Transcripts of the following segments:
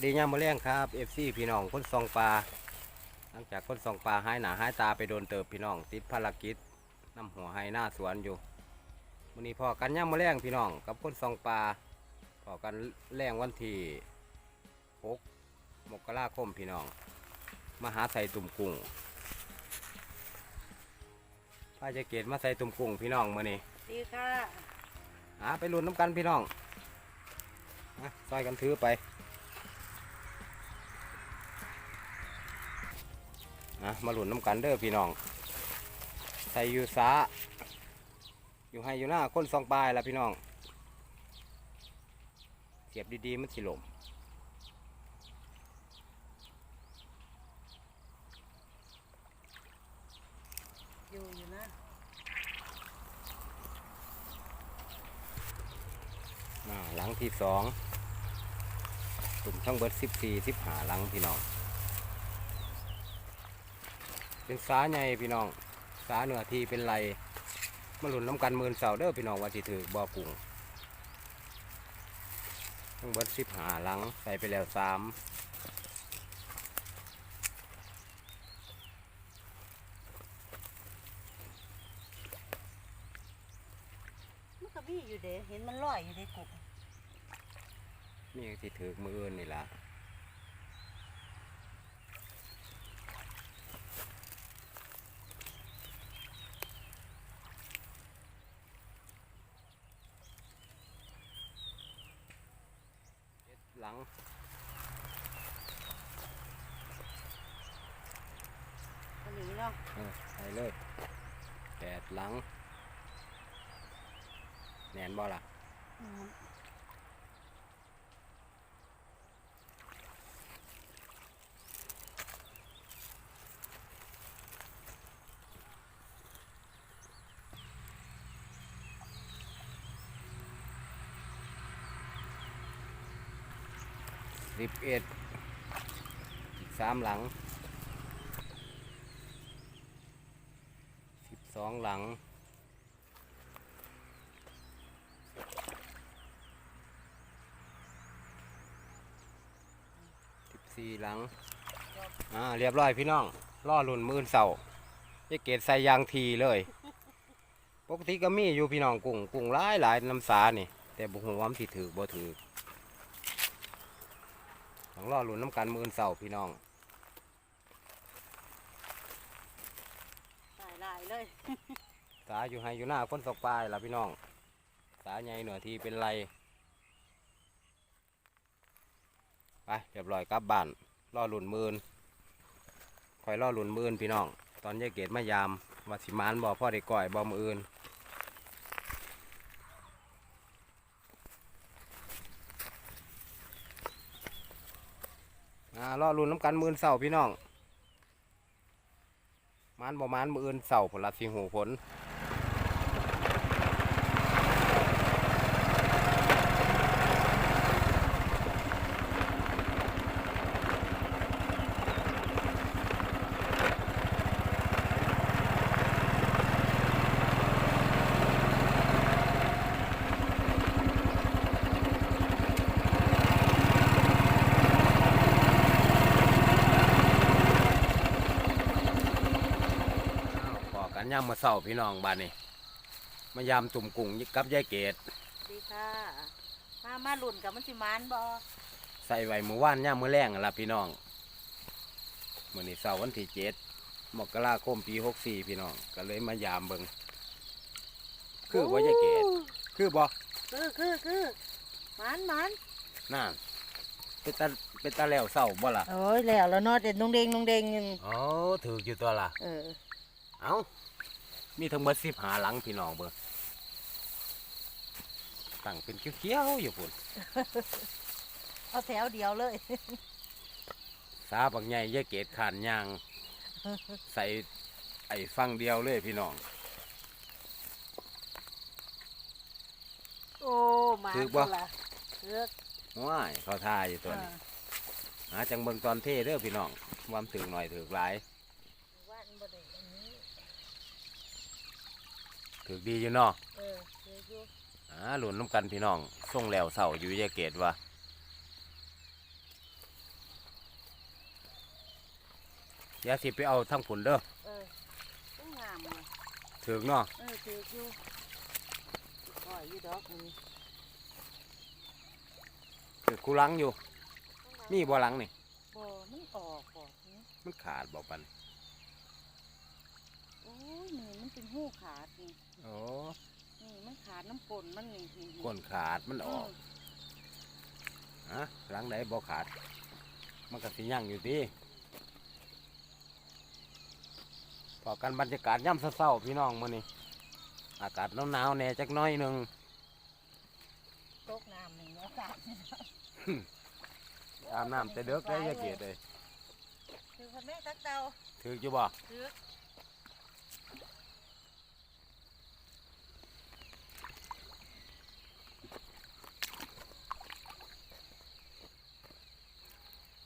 วัสดีย่ามมะเลี้ยงครับเอฟซีพี่น้องคนซองปลาหลังจากคนซองปลาหายหนาหายตาไปโดนเติบพี่น้อง ติดภารกิจนำหัวให้หน้าสวนอยู่วันนี้พอกันย่ามมะเลี้ยงพี่น้องกับคนซองปลาพอกันแรงวันที่หกมกราคมพี่น้องมาหาใส่ตุ่มกุ้งพาจะเกตมาใส่ตุ่มกุ้งพี่น้องมื่อนี้ดีค่ะหาไปลุ้นน้ำกันพี่น้องมาซอยกันถือไป นะมาหลุนน้ำกันเด้อพี่น้องใส่อยู่สาอยู่ให้อยู่หน้าคนสองปลายละพี่น้อง เสียบดีๆมันสิหลมอยู่อยู่นะอ่าหลังที่สองตุ่มทั้งเบิดสิบสี่สิบหาหลังพี่น้อง เป็นสาใหญ่พี่น้อง สาเหนือที่เป็นไรมาหลุนน้ำกันหมื่นเสาเด้อพี่น้องว่าสิถือบ่อกุ้งทั้งเบิดสิบหาหลังใส่ไปแล้วสามมันก็มีอยู่เด้เห็นมันลอยอยู่ในกุกนี่สิถือมืออื่นนี่ละ เจ็ดหลังอันนี้เนาะเออใส่เลยแปดหลังแหนนบ่ล่ะ อืม สิบเอ็ดอีกสามหลังสิบสองหลังสิบสี่หลัง อ่า เรียบร้อยพี่น้อง ล่อหลุนมือนเสาจะเกตใส่ยางทีเลย ปกติก็มีอยู่พี่น้องกุ้งกุ้งหลายหลายน้ำสานี่ แต่บุหัวมันสิถือบ่ถือ ต้องรอหลุนน้ำกันมืออนเสาพี่น้องตายหลายเลยสาอยู่ให้อยู่หน้าคนสกปลายล่ะพี่น้อง สาใหญ่เหนือที่เป็นไร ไปเรียบร้อยกลับบ้านรอหลุนมือนคอยรอหลุนมือนพี่น้อง ตอนยายเกดมายามว่าสิมานบ่พ่อได้ก่อยบ่มืออื่นารอหลุนน้ำกันมือนเสาพี่น้องมันบ่มานมืออื่นเสาผลลัพธ์สิหูผล พอกัน ย่ามมาเศร้าพี่น้องบ้านนี้มายามตุ่มกุ้งกับยายเกดดีค่ะ มามาหลุ่นกับมันสิมานบ่ใส่ไว้มือว่านย่ามมือแรงนั่นละพี่น้องมื่อนี้เสาร์วันที่เจ็ดมกราคมปีหกสี่พี่น้อง ก็เลยมายามเบิงคือว่ายายเกดคือบ่คือคือคือมานมานน่าเป็นตาเป็นตาแล้วเศร้าบ่ล่ะโอ้ยแล้วแล้วเนาะแต่นงเดงนงเดงยังอ๋อถืออยู่ตัวล่ะ เออ เอ้า มีทั้งหมดสิบหาหลังพี่น้องเบิ่งตั้งเป็นเขียวๆอยู่พุ่นเอาแถวเดียวเลยสาบักใหญ่ยายเกดขานยาง ใส่ไอ้ฟังเดียวเลยพี่น้องโอ้มาถือบ่ตัวละถือว้ายเขาทาอยู่ตัวนี้หาจังเบิ่งตอนเท่เด้อพี่น้องความถึงหน่อยถึกหลาย ถือดีอยู่เนาะอ่าหลุนน้ำกันพี่น้องส่งแล้วเสาอยู่ยาเกตว่าอย่าสิไปเอาทั้งผลเด้อเออต้งามเลยถึงเนาะเออเดี๋อยู่ก่อยอยู่ดอกนี้ถึงคูลังอยู่ มีบ่ลังนี่ บ่มันออกก่อนนี่มันขาดบ่ปันโอ้ยนี่มันเป็นหูขาดนี่ โอ้นี่มันขาดน้ำปนมันนี่นี่ก้นขาดมันออกมฮะหลังไหนบ่ขาด มันก็สิยั่งอยู่ดีพอกันบรรยากาศย่ำเศร้าๆพี่น้องมื้อนี้อากาศหนาวๆแหน่จักหน้อยหนึงตกน้ำหนึ่งแล้วกาดอาบน้ำแต่เด็กได้อยาเกียดเลยคือพ่อแม่ตักเตาถืออยู่บ่ถือ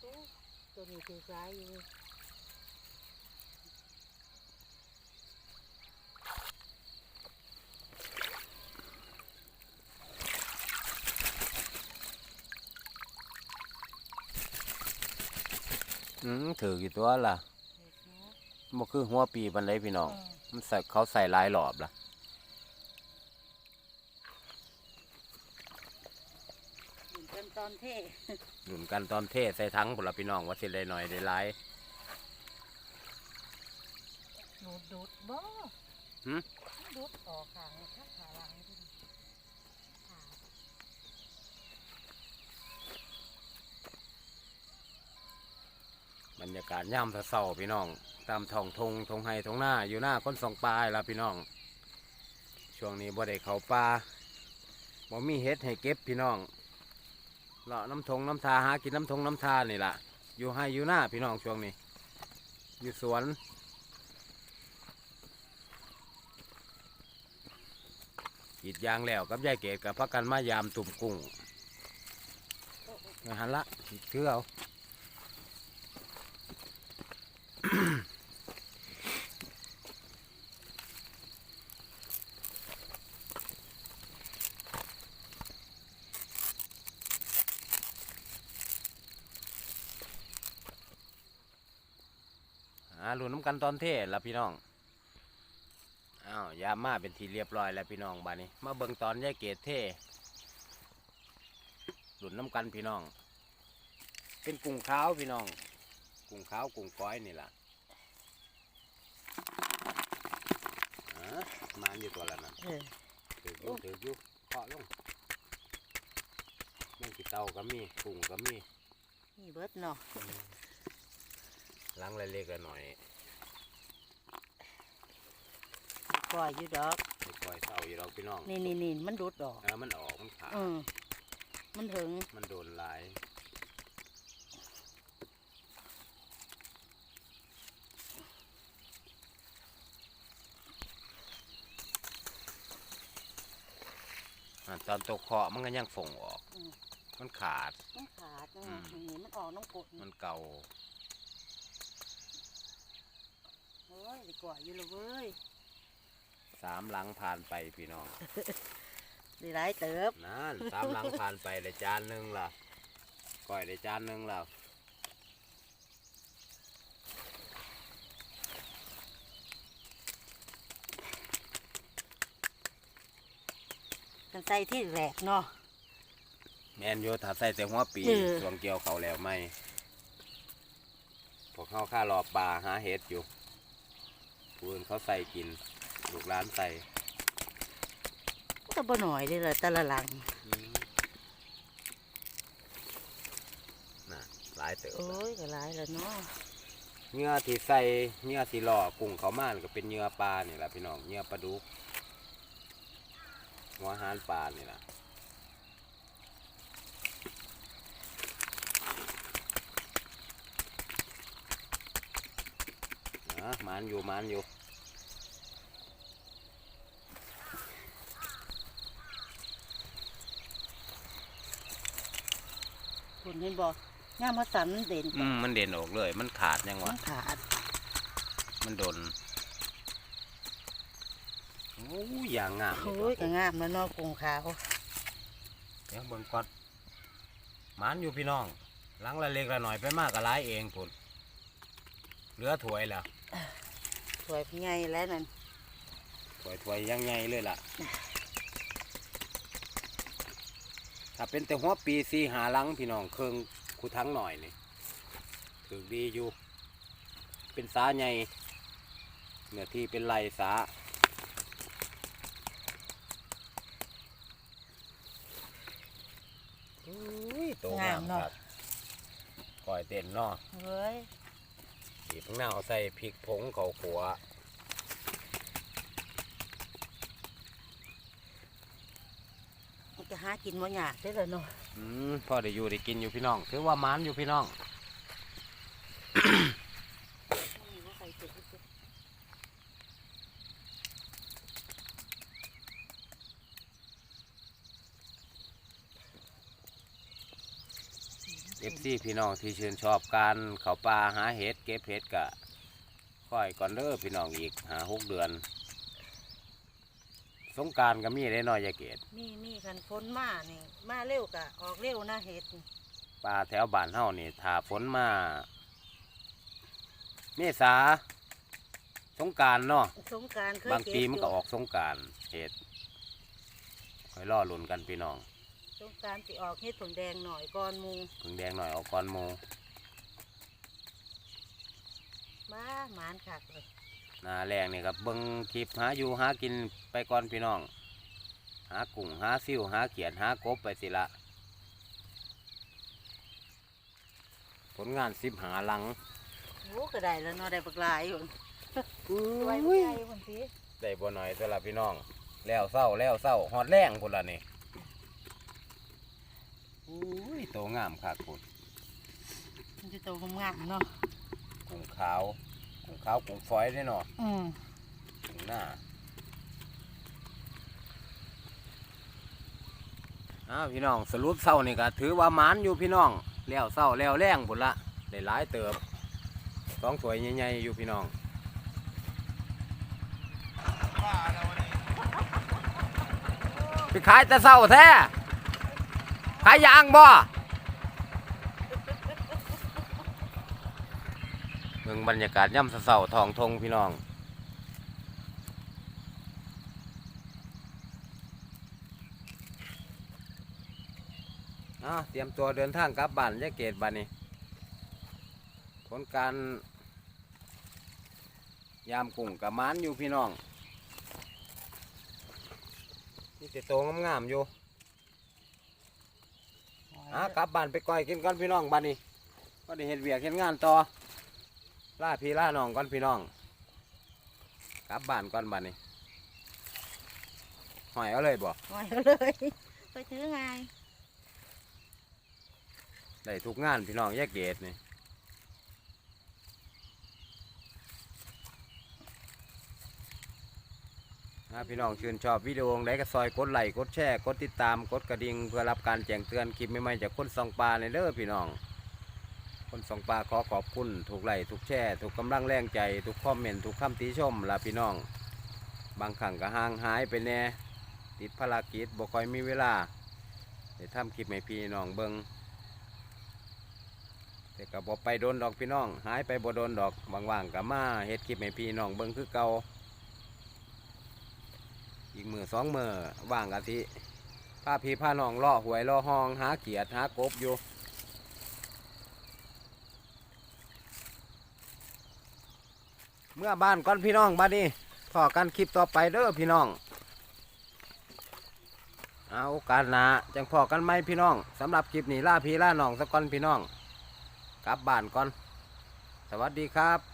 ตู้ ตัวนี้ถือซ้ายอยู่อืมถือกี่ตัวล่ะถือเนาะบ่คือหัวปีปันไดพี่น้องเออมันใส่เขาใส่หลายหลอบล่ะ ถึงเป็นตอนเท่ หนุนกันตอนเทใส่ทั้งพุ่นละพี่น้องว่าสิได้หน่อยได้หลายดูดดูดบ่หึดูดออกขางข้างขาหลังที่นี่ขาบรรยากาศย่ำเศร้าๆพี่น้อง ตามท้องทงทงไห้ทงหน้าอยู่หน้าคนสองปลายละพี่น้อง ช่วงนี้บ่ได้เขาปลาบ่มีเฮ็ดให้เก็บพี่น้อง เลาะน้ำทงน้ำทาหากินน้ำทงน้ำทานี่ล่ะ อยู่ให้อยู่หน้าพี่น้องช่วงนี้ อยู่สวน กีดยางแล้วกับยายเกดกับพักกันมายามตุ่มกุ้งมาหันละเชื่อเอา อ่าลุ้นน้ำกันตอนเทศละพี่น้องอ้าวยามมาเป็นทีเรียบร้อยแล้วพี่น้องบานี้ มาเบิ่งตอนยายเกดเทลุ้นน้ำกันพี่น้อง เป็นกุ้งขาวพี่น้อง กุ้งขาวกุ้งก้อยนี่ล่ะอ่ามาอยู่ตัวละนั่นเออถืออยู่ถืออยู่เคาะลงมันกี่เตาก็มีกุ้งก็มีนี่เบิดเนาะ ล้างเล็กๆหน่อยก่อยอยู่ดอกไม่ปล่อยเต่าอยู่เราพี่น้องนี่นี่นี่มันดูดออกเออมันออกมันขาดอืมมันถึงมันโดนหลายอะตอนตกเคาะมันก็ยังฝงออกอืมมันขาด มันขาดนะอืมนี่มันออกน้องกดมันเก่า เฮ้ยดีกว่าอยู่และเว้ยสามหลังผ่านไปพี่น้องดีหลายเติบนั่นสามหลังผ่านไปได้จานหนึ่งล่ะก้อยได้จานหนึ่งแล้วกันใส่ที่แหลกเนาะแมนโยถ้าใส่แต่หัวปีเออสวงเกี่ยวเขาแล้วไหมพวกเขาค่ารอปลาหาเห็ดอยู่ ผู้อื่นเขาใส่กินลูกร้านใส่ก็บ่หน่อยเลยละแต่ละหลังน่ะหลายเติบโอ้ยก็หลายแล้วเนาะเหงื่อที่ใส่เหงื่อที่หล่อกุ้งเขามานี่ก็เป็นเหงื่อปลานี่แหละพี่น้องเหงื่อปลาดุกหัวหานปลานี่แหละนะมันอยู่มันอยู่ คุณเห็นบ่ย่ามมาสันมันเด่นอืมมันเด่นออกเลย มันขาดยังมัวะนขาด มันโดนโอ้ยอย่างงามเลโอ้ยยก็งามแล้วเนาะกุ้งขาวเดี๋ยวเบิ่งก่อนหมันอยู่พี่น้องหลังละเล็กละหน่อยไปมากก็หลายเองพุ่นเหลือถ้วยแล้วสวยพี่ใหญ่แล้วนั่นถ้วยถ้วยยังไงเลยล่ะ ถ้าเป็นแต่หัวปีสีหาหลังพี่น้องเครื่องคูทั้งหน่อยนี่ถือดีอยู่ เป็นสาใหญ่เนื้อที่เป็นไรสาอุ้ยโตงามครับก่อยเต้นเนาะเฮ้ยบีบมะนาวใส่พริกผงเขาขัว มัน จะหากินบ่ยากเด้อล่ะเนาะอืมพอได้อยู่ได้กินอยู่พี่น้องถือว่ามันอยู่พี่น้องนี่ว่าใส่เก็บไว้เก็บเอฟซีพี่น้องที่ชื่นชอบการเขาป่าหาเห็ดเก็บเห็ดกะค่อยก่อนเด้อพี่น้องอีกหาหกเดือน สงกรารก็มีได้น้อยยาเกตมีมีคันฝนมานี่ มาเร็วกะออกเร็วนะเห็ดนี่ป่าแถวบ้านเฮานี่ถ้าฝนมาเมษาสงกรารเนาะสงกรารเคยบางเก็บปีมันก็ยู่ออกสงกรารเห็ดคอยรอลุ่นกันพี่น้องสงกรารสิออกเฮ็ดผงแดงหน่อยก่อนหมูถึงแดงหน่อยเอาก้อนหมูมาหมานคักเลยห นาแรงนี่ครับเบิ้งคลิปหาอยู่หากินไปก่อนพี่น้อง หากุ้งหาซิ่วหาเขียดหากบไปสิละผลงานสิบหาหลังโอ้ก็ได้แล้วเนาะได้บักหลายอยู่อุ้ไว้ยบ่ใหญ่พุ่นสิได้บ่หน่อยสำหรับพี่น้อง แล้วเศร้าแล้วเศร้าหอดแรงพุ่นละนี่อุ้ยโตงามค่ะคุณมันจะโตงามๆเนาะกุ้งขาวกุ้ง ขาวกุ้งฝอยได้เนาะอืมกุ้งหน้าอ้าวพี่น้องสรุปเศร้านี่ก็ถือว่าหมานอยู่พี่น้องแล้วเศร้าแล้วแรงพุ่นละได้หลายเติบสองถ้วยใหญ่ๆอยู่พี่น้องไปขายแต่เศร้าแท้ขายยางบ่ เมืองบรรยากาศย่ำเศร้าทองทงพี่น้องอะเตรียมตัวเดินทางกลับบ้านยะเกตบ้านนี้ ผลการยามกุ้งกับมานอยู่พี่น้อง นี่จะโตงามๆอยู่อะกลับบ้านไปก่อยกินก่อนพี่น้องบ้านนี้ ก็ได้เห็นเวียกเห็นงานต่อ ล่าพี่ล่าน้องก่อนพี่น้องกลับบ้านก่อนบ้านนี้หอยเอาเลยบ่หอยเอาเลย ไปถือไงได้ทุกงานพี่น้องแยกเกตนี่ถ้าพี่น้องชื่นชอบวิดีโอใดก็ซอยกดไลค์กดแชร์กดติดตามกดกระดิ่งเพื่อรับการแจ้งเตือนคลิปใหม่ๆจากคนสองปลาในเด้อพี่น้อง คนสองปลาขอขอบคุณถูกไลค์ถูกแชร์ถูกกำลังแรงใจทุกคอมเมนต์ทุกคำติชมละพี่น้อง บางครั้งก็ห่างหายไปแน่ติดภารกิจบ่คอยมีเวลาได้ทำคลิปให้พี่น้องเบิงแต่ก็บอกไปโดนดอกพี่น้อง หายไปบ่โดนดอกว่างๆก็มาเฮ็ดคลิปให้พี่น้องเบิ่งคือเก่าอีกมือสองมือว่างกะทิพาพี่พาน้องล่อหวยล่อห้อง หาเกียดหากบอยู่ เมื่อบ้านก่อนพี่น้องบ้านนี้พอกันคลิปต่อไปเด้อพี่น้อง เอาโอกาสหนาจังพอกันไหมพี่น้องสำหรับคลิปนี้ล่าพี่ล่าน้องสักก่อนพี่น้อง กลับบ้านก่อน สวัสดีครับ